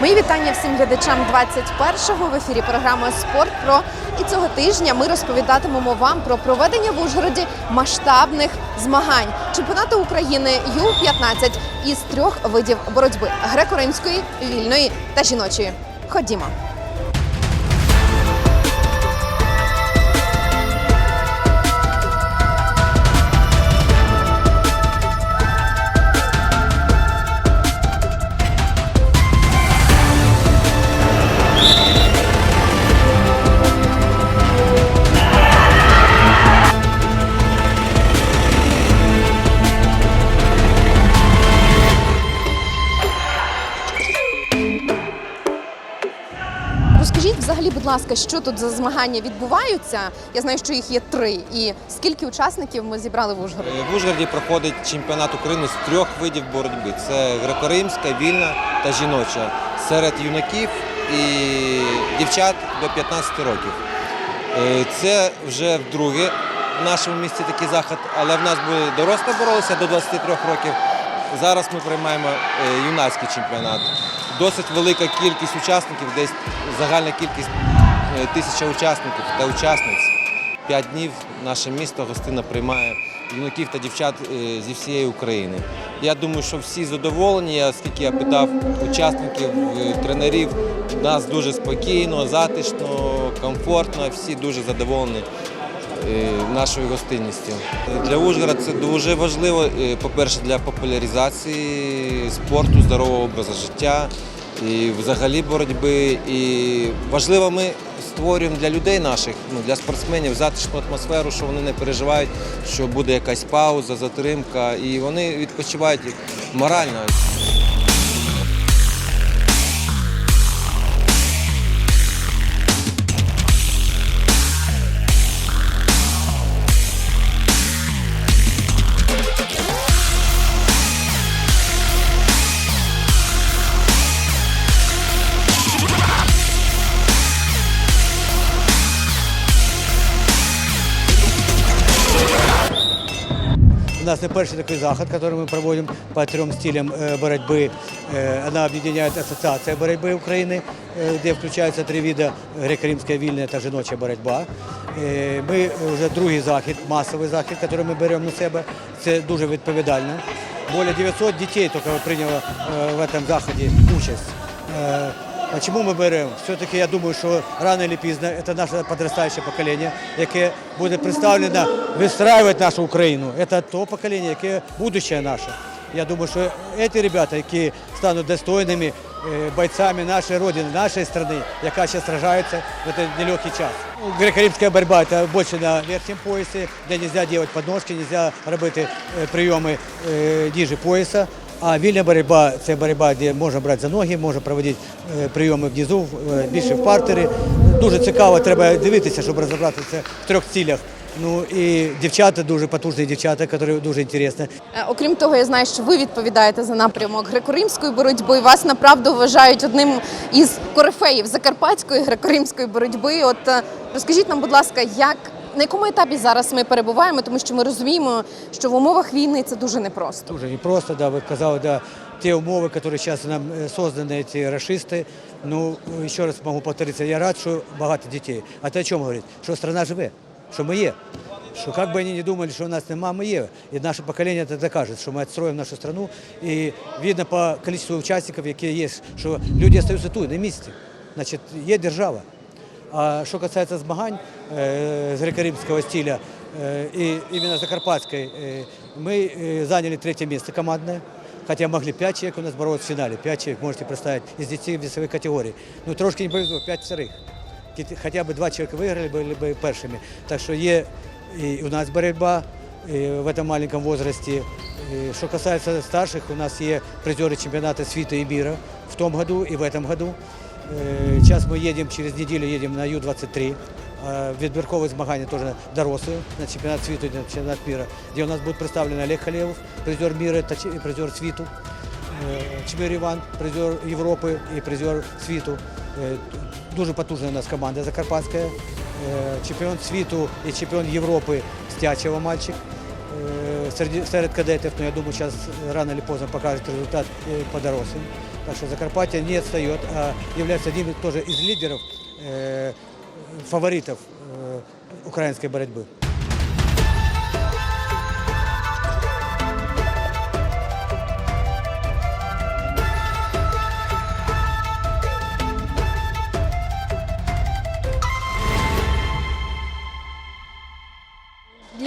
Мої вітання всім глядачам 21-го в ефірі програма Спорт Про. І цього тижня ми розповідатимемо вам про проведення в Ужгороді масштабних змагань чемпіонату України Ю-15 із трьох видів боротьби греко-римської, вільної та жіночої. Ходімо. Взагалі, будь ласка, що тут за змагання відбуваються? Я знаю, що їх є три. І скільки учасників ми зібрали в Ужгороді? В Ужгороді проходить чемпіонат України з трьох видів боротьби: це греко-римська, вільна та жіноча серед юнаків і дівчат до 15 років. Е, Це вже вдруге в нашому місті такий захід, але в нас були дорослі боролися до 23 років. Зараз ми приймаємо е, юнацький чемпіонат. Досить велика кількість учасників, десь загальна кількість е, тисяча учасників та учасниць. П'ять днів наше місто гостинно приймає юнаків та дівчат е, зі всієї України. Я думаю, що всі задоволені. Оскільки я питав учасників, е, тренерів, у нас дуже спокійно, затишно, комфортно, всі дуже задоволені нашою гостинністю. Для Ужгорода це дуже важливо, е, по-перше, для популяризації спорту, здорового образу життя і взагалі боротьби. І важливо, ми створюємо для людей наших, ну, для спортсменів затишну атмосферу, що вони не переживають, що буде якась пауза, затримка, і вони відпочивають морально. нас не перший такой заход, который мы проводим по трем стилям э, боротьбы. Э, Она объединяет Ассоциация боротьби України, э, где включаются три вида греко-римская, вільна та жіноча боротьба. Э, Ми вже другий захід, масовий захід, який ми беремо на себе. Це дуже відповідально. Более 900 дітей тільки прийняло э, в этом заході участь. А чому ми беремо? Все-таки я думаю, що рано чи пізно це наше подростаюче покоління, яке буде представлено вистраювати нашу Україну. Це то покоління, яке будущее наше. Я думаю, що ці ребята, які стануть достойними е, бойцами нашої родини, нашої країни, яка зараз сражається в цей нелегкий час. Греко-римська боротьба – це більше на верхньому поясі, де не можна робити подножки, не можна робити е, прийоми е, ніже пояса. А вільна боротьба це боротьба, де можна брати за ноги, можна проводити е, прийоми внизу, е, більше в партері. Дуже цікаво, треба дивитися, щоб розібратися в трьох цілях. Ну і дівчата дуже потужні дівчата, які дуже інтересні. Е, Окрім того, я знаю, що ви відповідаєте за напрямок греко-римської боротьби. Вас направду вважають одним із корифеїв закарпатської греко-римської боротьби. От розкажіть нам, будь ласка, як на якому етапі зараз ми перебуваємо, тому що ми розуміємо, що в умовах війни це дуже непросто. Дуже непросто, да, ви казали, да, ті умови, які зараз нам е, создані, ці расисти. Ну, ще раз можу повторитися, я рад, що багато дітей. А це о чому говорить? Що страна живе, що ми є. Що як би вони не думали, що у нас нема, ми є. І наше покоління це докаже, що ми відстроїмо нашу страну. І видно по кількості учасників, які є, що люди залишаються тут, на місці. Значить, є держава. А що касається змагань е, з греко-римського стиля е, і іменно Закарпатської, е, ми е, зайняли третє місце командне. Хотя могли 5 человек у нас бороться в финале. 5 человек, можете представить, из 10 весовых категорий. Ну, трошки не повезло, 5 вторых. Кіт- Хоча б два чоловіка виграли, були б першими. Так що є і у нас боротьба і в этом маленьком возрасте. І Що касається старших, у нас є призери чемпіонату світу і мира в тому году і в этом году. Зараз ми їдемо через неділю їдемо на Ю-23. Е, Відбіркові змагання теж дорослі на чемпіонат світу і на чемпіонат мира, де у нас буде представлений Олег Халєвов, призер мира та призер світу. Е, Чмир Іван, призер Європи і призер світу. Е, Дуже потужна у нас команда Закарпатська. Чемпіон світу і чемпіон Європи Стячева мальчик. Серед, кадетів, ну я думаю, зараз рано чи поздно покажуть результат по дорослим. Так что Закарпатье не отстает, а является одним тоже из лидеров, э, фаворитов э, украинской борьбы.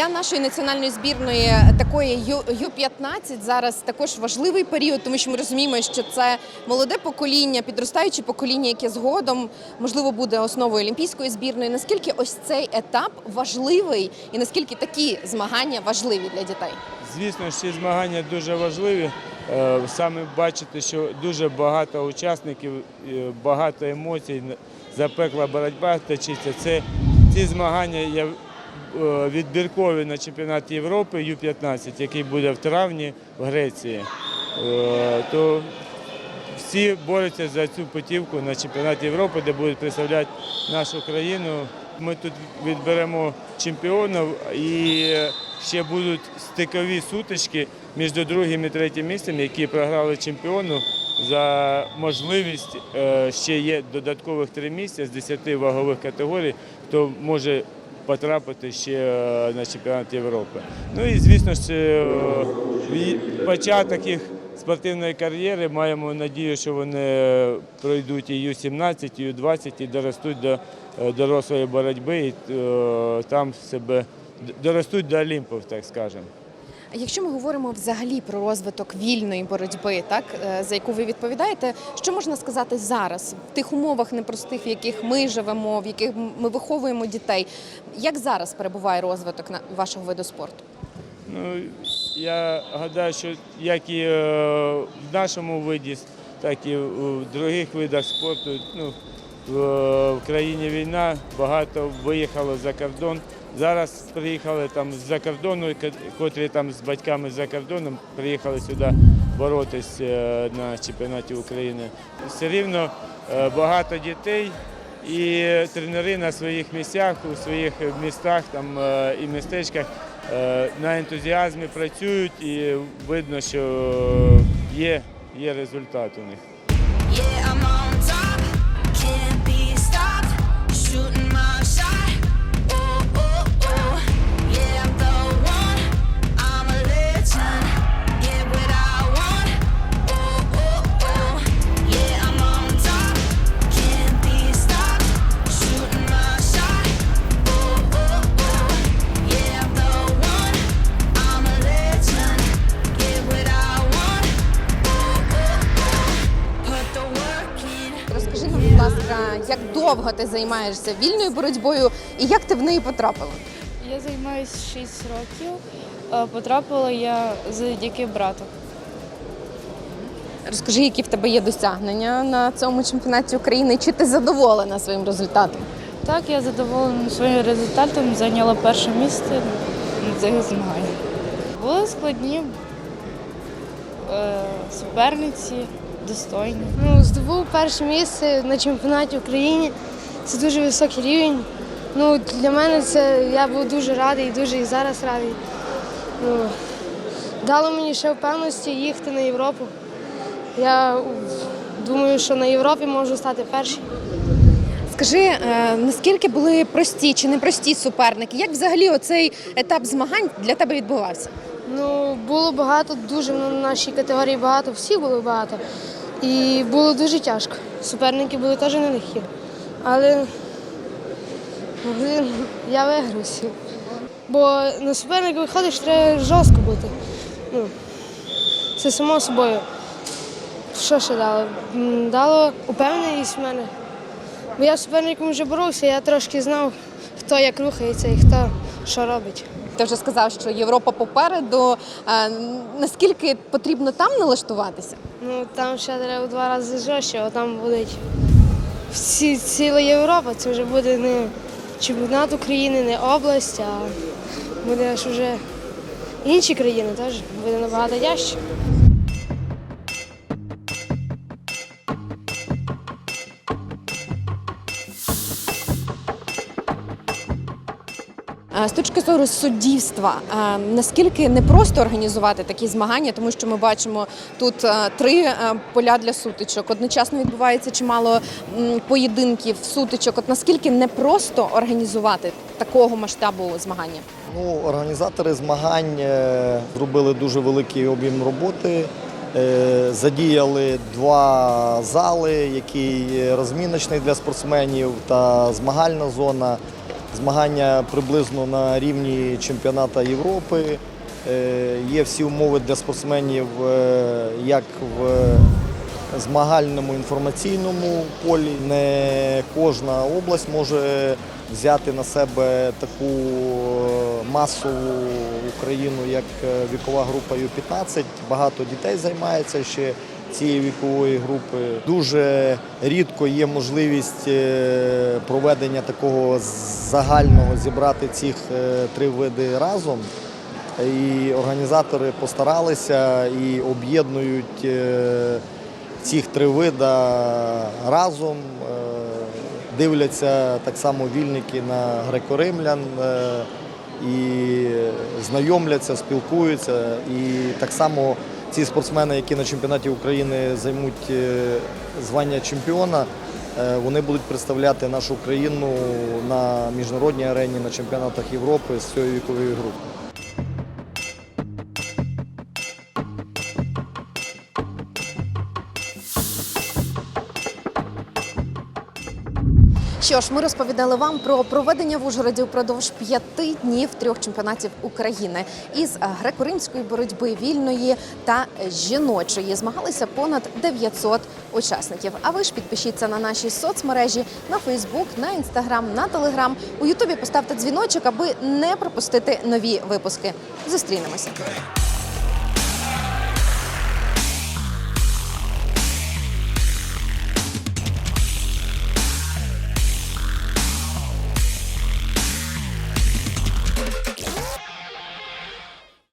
Для нашої національної збірної такої Ю- Ю-15 зараз також важливий період, тому що ми розуміємо, що це молоде покоління, підростаюче покоління, яке згодом можливо буде основою олімпійської збірної. Наскільки ось цей етап важливий, і наскільки такі змагання важливі для дітей? Звісно, ці змагання дуже важливі. Е, Саме бачите, що дуже багато учасників, е, багато емоцій, запекла боротьба точиться. Це ці змагання е, відбіркові на чемпіонат Європи Ю-15, який буде в травні в Греції. Е, То всі борються за цю путівку на чемпіонат Європи, де будуть представляти нашу країну. Ми тут відберемо чемпіонів і ще будуть стикові сутички між другим і третім місцем, які програли чемпіону. За можливість е, ще є додаткових три місця з 10 вагових категорій, хто може потрапити ще е, на чемпіонат Європи. Ну і звісно ж, е, початок їх спортивної кар'єри маємо надію, що вони пройдуть і Ю-17, і Ю-20 і доростуть до е, дорослої боротьби, і там себе доростуть до Олімпів, так скажемо. Якщо ми говоримо взагалі про розвиток вільної боротьби, так е, за яку ви відповідаєте, що можна сказати зараз в тих умовах непростих, в яких ми живемо, в яких ми виховуємо дітей? Як зараз перебуває розвиток вашого виду спорту? Ну, я гадаю, що як і е, в нашому виді, так і в других видах спорту. Ну, в, в країні війна, багато виїхало за кордон. Зараз приїхали там з-за кордону, котрі там з батьками за кордоном приїхали сюди боротись е, на чемпіонаті України. Все рівно е, багато дітей і тренери на своїх місцях, у своїх містах там, е, і містечках на ентузіазмі працюють і видно, що є, є результат у них. Довго ти займаєшся вільною боротьбою і як ти в неї потрапила? Я займаюся 6 років. Е, Потрапила я завдяки брату. Розкажи, які в тебе є досягнення на цьому чемпіонаті України? Чи ти задоволена своїм результатом? Так, я задоволена своїм результатом, зайняла перше місце на цих змаганнях. Були складні е, суперниці, достойні. Ну, здобув перше місце на чемпіонаті України. Це дуже високий рівень. Ну, для мене це я був дуже радий і дуже і зараз радий. Ну, дало мені ще впевненості їхати на Європу. Я думаю, що на Європі можу стати першим. Скажи, е, наскільки були прості чи непрості суперники? Як взагалі оцей етап змагань для тебе відбувався? Ну, було багато, дуже на нашій категорії багато, всі було багато. І було дуже тяжко. Суперники були теж нелегкі. Але я вигрався. Бо на суперника виходиш, треба жорстко бути. Ну, це само собою. Що ще дало? Дало упевненість в мене. Бо я з суперником вже боровся, я трошки знав, хто як рухається і хто що робить. Ти вже сказав, що Європа попереду. Е, Наскільки потрібно там налаштуватися? Ну там ще треба в два рази жорстче, а там буде всі, ціла Європа. Це вже буде не чемпіонат України, не область, а буде ж вже інші країни теж. Буде набагато тяжче. З точки зору суддівства, е, наскільки непросто організувати такі змагання, тому що ми бачимо тут е, три е, поля для сутичок. Одночасно відбувається чимало поєдинків, сутичок. От наскільки непросто організувати такого масштабу змагання? Ну, організатори змагань е, зробили дуже великий об'єм роботи. Е, Задіяли два зали, який розміночний для спортсменів та змагальна зона. Змагання приблизно на рівні чемпіоната Європи. Е, Є всі умови для спортсменів е, як в змагальному інформаційному полі. Не кожна область може взяти на себе таку масову Україну, як е, вікова група Ю-15. Багато дітей займається ще цієї вікової групи. Дуже рідко є можливість проведення такого загального зібрати цих е, три види разом. І організатори постаралися і об'єднують е, цих три вида разом. Е, Дивляться так само вільники на греко-римлян і знайомляться, спілкуються. І так само ці спортсмени, які на чемпіонаті України займуть звання чемпіона, вони будуть представляти нашу країну на міжнародній арені, на чемпіонатах Європи з цієї вікової групи. Що ж, ми розповідали вам про проведення в Ужгороді впродовж п'яти днів трьох чемпіонатів України із е, греко-римської боротьби вільної та жіночої. Змагалися понад 900 учасників. А ви ж підпишіться на наші соцмережі на Фейсбук, на Інстаграм, на Телеграм. У Ютубі поставте дзвіночок, аби не пропустити нові випуски. Зустрінемося.